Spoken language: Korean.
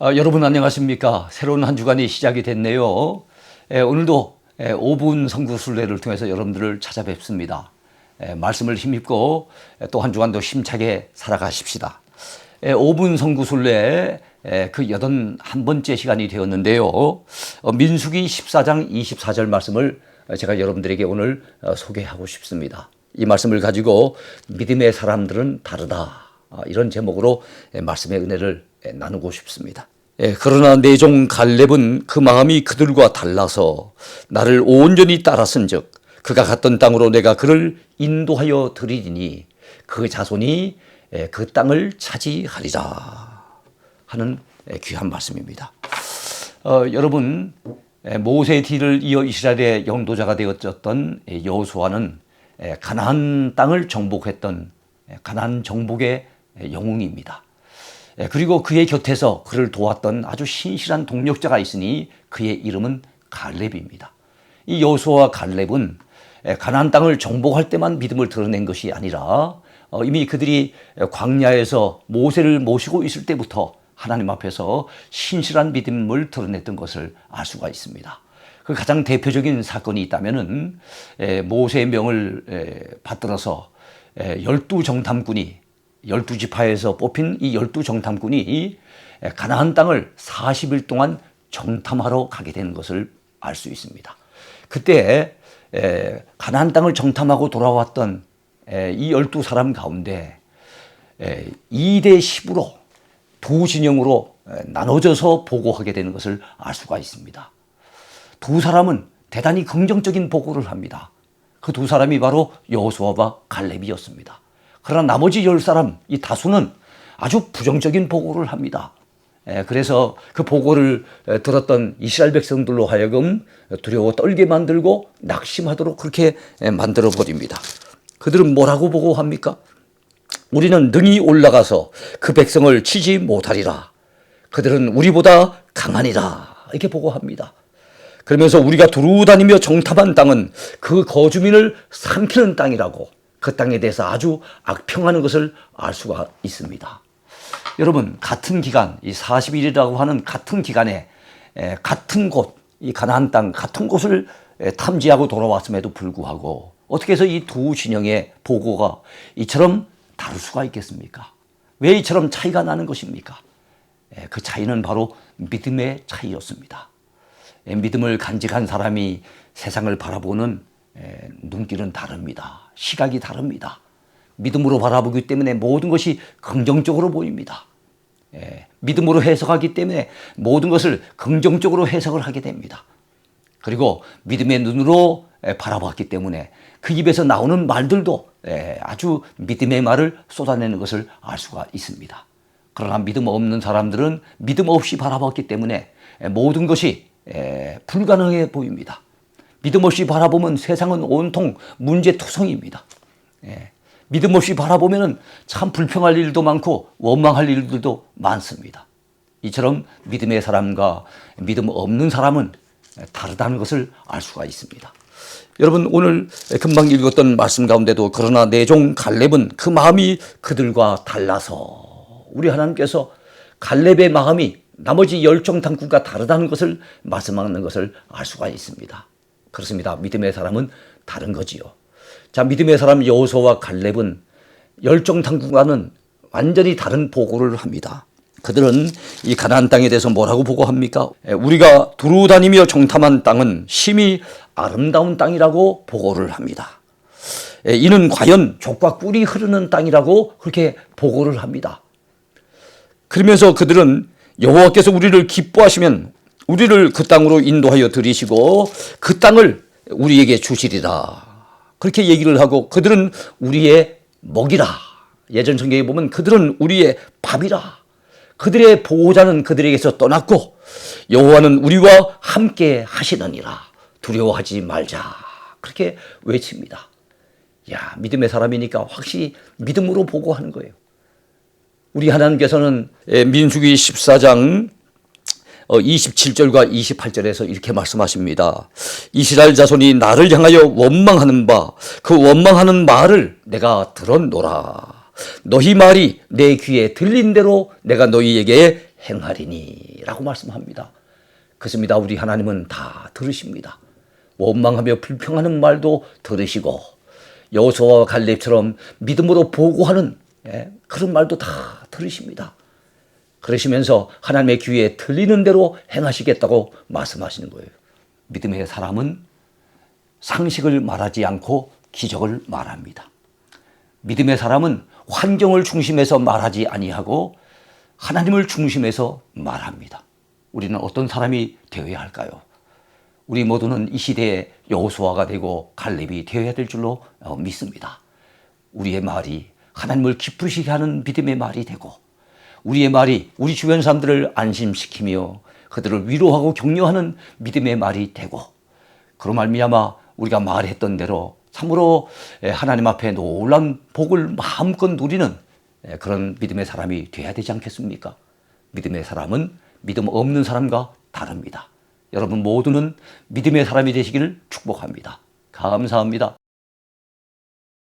아, 여러분 안녕하십니까? 새로운 한 주간이 시작이 됐네요. 에, 오늘도 에, 5분 성구 순례를 통해서 여러분들을 찾아뵙습니다. 에, 말씀을 힘입고 또 한 주간도 힘차게 살아가십시다. 에, 5분 성구 순례 에, 그 여든 한 번째 시간이 되었는데요. 어, 민수기 14장 24절 말씀을 제가 여러분들에게 오늘 어, 소개하고 싶습니다. 이 말씀을 가지고 믿음의 사람들은 다르다. 아, 이런 제목으로 에, 말씀의 은혜를 에, 나누고 싶습니다. 예, 그러나 내종 갈렙은 그 마음이 그들과 달라서 나를 온전히 따랐은즉 그가 갔던 땅으로 내가 그를 인도하여 드리리니 그 자손이 에, 그 땅을 차지하리라 하는 에, 귀한 말씀입니다. 어, 여러분 에, 모세의 뒤를 이어 이스라엘의 영도자가 되었던 에, 여호수아는 에, 가나안 땅을 정복했던 에, 가나안 정복의 에, 영웅입니다. 에, 그리고 그의 곁에서 그를 도왔던 아주 신실한 동력자가 있으니 그의 이름은 갈렙입니다. 이 여호수아와 갈렙은 에, 가나안 땅을 정복할 때만 믿음을 드러낸 것이 아니라 어, 이미 그들이 광야에서 모세를 모시고 있을 때부터 하나님 앞에서 신실한 믿음을 드러냈던 것을 알 수가 있습니다. 그 가장 대표적인 사건이 있다면은 에, 모세의 명을 에, 받들어서 에, 열두 정탐꾼이 열두 지파에서 뽑힌 이 열두 정탐꾼이 에, 가나안 땅을 40일 동안 정탐하러 가게 되는 것을 알 수 있습니다. 그때 에, 가나안 땅을 정탐하고 돌아왔던 에, 이 열두 사람 가운데 에, 2대 10으로 두 진영으로 에, 나눠져서 보고하게 되는 것을 알 수가 있습니다. 두 사람은 대단히 긍정적인 보고를 합니다. 그 두 사람이 바로 여호수아와 갈렙이었습니다. 그러나 나머지 열 사람 이 다수는 아주 부정적인 보고를 합니다. 에, 그래서 그 보고를 에, 들었던 이스라엘 백성들로 하여금 두려워 떨게 만들고 낙심하도록 그렇게 에, 만들어 버립니다. 그들은 뭐라고 보고합니까? 우리는 능히 올라가서 그 백성을 치지 못하리라. 그들은 우리보다 강하니라. 이렇게 보고합니다. 그러면서 우리가 두루 다니며 정탐한 땅은 그 거주민을 삼키는 땅이라고 그 땅에 대해서 아주 악평하는 것을 알 수가 있습니다. 여러분, 같은 기간, 이 40일이라고 하는 같은 기간에 에, 같은 곳, 이 가나안 땅 같은 곳을 에, 탐지하고 돌아왔음에도 불구하고 어떻게 해서 이 두 진영의 보고가 이처럼 다를 수가 있겠습니까? 왜 이처럼 차이가 나는 것입니까? 에, 그 차이는 바로 믿음의 차이였습니다. 에, 믿음을 간직한 사람이 세상을 바라보는 에, 눈길은 다릅니다. 시각이 다릅니다. 믿음으로 바라보기 때문에 모든 것이 긍정적으로 보입니다. 예, 믿음으로 해석하기 때문에 모든 것을 긍정적으로 해석을 하게 됩니다. 그리고 믿음의 눈으로 예, 바라봤기 때문에 그 입에서 나오는 말들도 예, 아주 믿음의 말을 쏟아내는 것을 알 수가 있습니다. 그러나 믿음 없는 사람들은 믿음 없이 바라봤기 때문에 예, 모든 것이 예, 불가능해 보입니다. 믿음 없이 바라보면 세상은 온통 문제투성입니다. 예. 믿음 없이 바라보면 참 불평할 일도 많고 원망할 일들도 많습니다. 이처럼 믿음의 사람과 믿음 없는 사람은 다르다는 것을 알 수가 있습니다. 여러분 오늘 금방 읽었던 말씀 가운데도 그러나 내종 갈렙은 그 마음이 그들과 달라서 우리 하나님께서 갈렙의 마음이 나머지 열정 당국과 다르다는 것을 말씀하는 것을 알 수가 있습니다. 그렇습니다. 믿음의 사람은 다른 거지요. 자, 믿음의 사람 여호수아와 갈렙은 열정 당국과는 완전히 다른 보고를 합니다. 그들은 이 가나안 땅에 대해서 뭐라고 보고합니까? 에, 우리가 두루 다니며 정탐한 땅은 심히 아름다운 땅이라고 보고를 합니다. 에, 이는 과연 족과 꿀이 흐르는 땅이라고 그렇게 보고를 합니다. 그러면서 그들은 여호와께서 우리를 기뻐하시면 우리를 그 땅으로 인도하여 들이시고 그 땅을 우리에게 주시리라. 그렇게 얘기를 하고 그들은 우리의 먹이라. 예전 성경에 보면 그들은 우리의 밥이라. 그들의 보호자는 그들에게서 떠났고 여호와는 우리와 함께 하시느니라. 두려워하지 말자. 그렇게 외칩니다. 야, 믿음의 사람이니까 확실히 믿음으로 보고하는 거예요. 우리 하나님께서는 민수기 14장 27절과 28절에서 이렇게 말씀하십니다. 이스라엘 자손이 나를 향하여 원망하는 바, 그 원망하는 말을 내가 들었노라. 너희 말이 내 귀에 들린 대로 내가 너희에게 행하리니라고 말씀합니다. 그렇습니다. 우리 하나님은 다 들으십니다. 원망하며 불평하는 말도 들으시고 여호수아와 갈렙처럼 믿음으로 보고하는 예, 그런 말도 다 들으십니다. 그러시면서 하나님의 귀에 들리는 대로 행하시겠다고 말씀하시는 거예요. 믿음의 사람은 상식을 말하지 않고 기적을 말합니다. 믿음의 사람은 환경을 중심에서 말하지 아니하고 하나님을 중심에서 말합니다. 우리는 어떤 사람이 되어야 할까요? 우리 모두는 이 시대의 여호수아가 되고 갈렙이 되어야 될 줄로 어, 믿습니다. 우리의 말이 하나님을 기쁘시게 하는 믿음의 말이 되고 우리의 말이 우리 주변 사람들을 안심시키며 그들을 위로하고 격려하는 믿음의 말이 되고 그로 말미암아 우리가 말했던 대로 참으로 하나님 앞에 놀라운 복을 마음껏 누리는 그런 믿음의 사람이 돼야 되지 않겠습니까? 믿음의 사람은 믿음 없는 사람과 다릅니다. 여러분 모두는 믿음의 사람이 되시기를 축복합니다. 감사합니다.